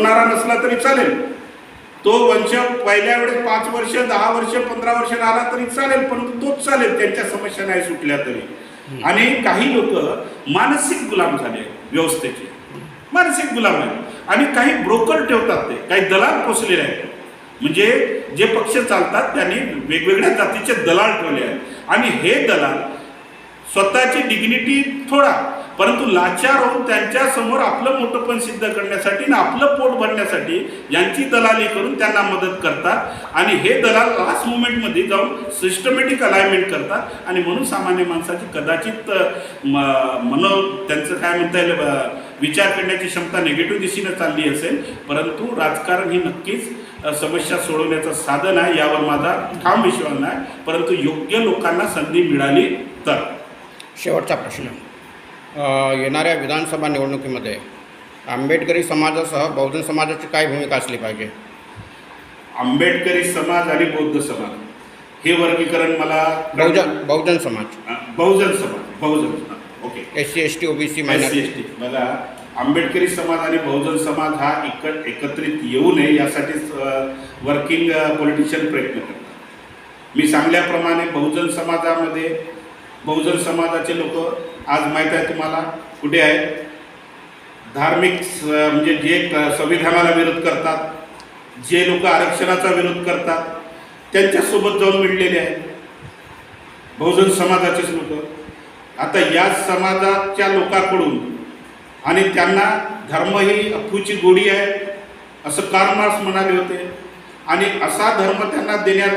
लढवणारा नसला तरी चालेल. तो वंश पहिल्या वेळेस पाच वर्ष दहा वर्ष पंधरा वर्ष राहिला तरी चालेल परंतु तोच चालेल त्यांच्या समस्या नाही सुटल्या तरी. आणि काही लोक मानसिक गुलाम झाले व्यवस्थेचे. मानसिक गुलाम आहेत. आणि काही ब्रोकर ठेवतात ते काही दलाल पोचलेले आहेत. म्हणजे जे पक्ष चालतात त्यांनी वेगवेगळ्या जातीचे दलाल ठेवले आहेत. आणि हे दलाल स्वतःची डिग्निटी थोडा परंतु लाचार होऊन त्यांच्यासमोर आपलं मोठंपण सिद्ध करण्यासाठी आणि आपलं पोट भरण्यासाठी यांची दलाली करून त्यांना मदत करतात. आणि हे दलाल लास्ट मुमेंटमध्ये जाऊन सिस्टमॅटिक अलाइनमेंट करतात. आणि म्हणून सामान्य माणसाची कदाचित म- मनो त्यांचं काय म्हणता येईल विचार करण्याची क्षमता निगेटिव्ह दिशेनं चालली असेल. परंतु राजकारण ही नक्कीच समस्या सोडवण्याचं साधन आहे. यावर माझा ठाम विश्वास नाही. परंतु योग्य लोकांना संधी मिळाली तर. शेवटचा प्रश्न. येणाऱ्या विधानसभा निवडणुकीमध्ये आंबेडकरी समाजासह बहुजन समाजाची काय भूमिका असली पाहिजे? आंबेडकरी समाज आणि बौद्ध समाज. हे वर्गीकरण मला बहुजन बहुजन समाज. बहुजन समाज बहुजन. Okay. S C S T OBC S minority S T बघा आंबेडकरी समाज आणि बहुजन समाज हा एक एकत्रित येऊ नये यासाठीच वर्किंग पॉलिटिशियन प्रयत्न करतात. मी सांगल्याप्रमाणे बहुजन समाजामध्ये बहुजन समाजाचे लोक आज माहीत आहे तुम्हाला. कुठे आहेत? धार्मिक स- म्हणजे जे क- संविधानाला विरोध करतात जे लोक आरक्षणाचा विरोध करतात त्यांच्यासोबत जाऊन मिळलेले आहेत. बहुजन समाजाचेच लोक. आता या समाजाच्या लोकांकडून आणि त्यांना धर्म ही अफूची गोडी आहे असं कार्ल मार्क्स म्हणाले होते. आणि असा धर्म त्यांना देण्यात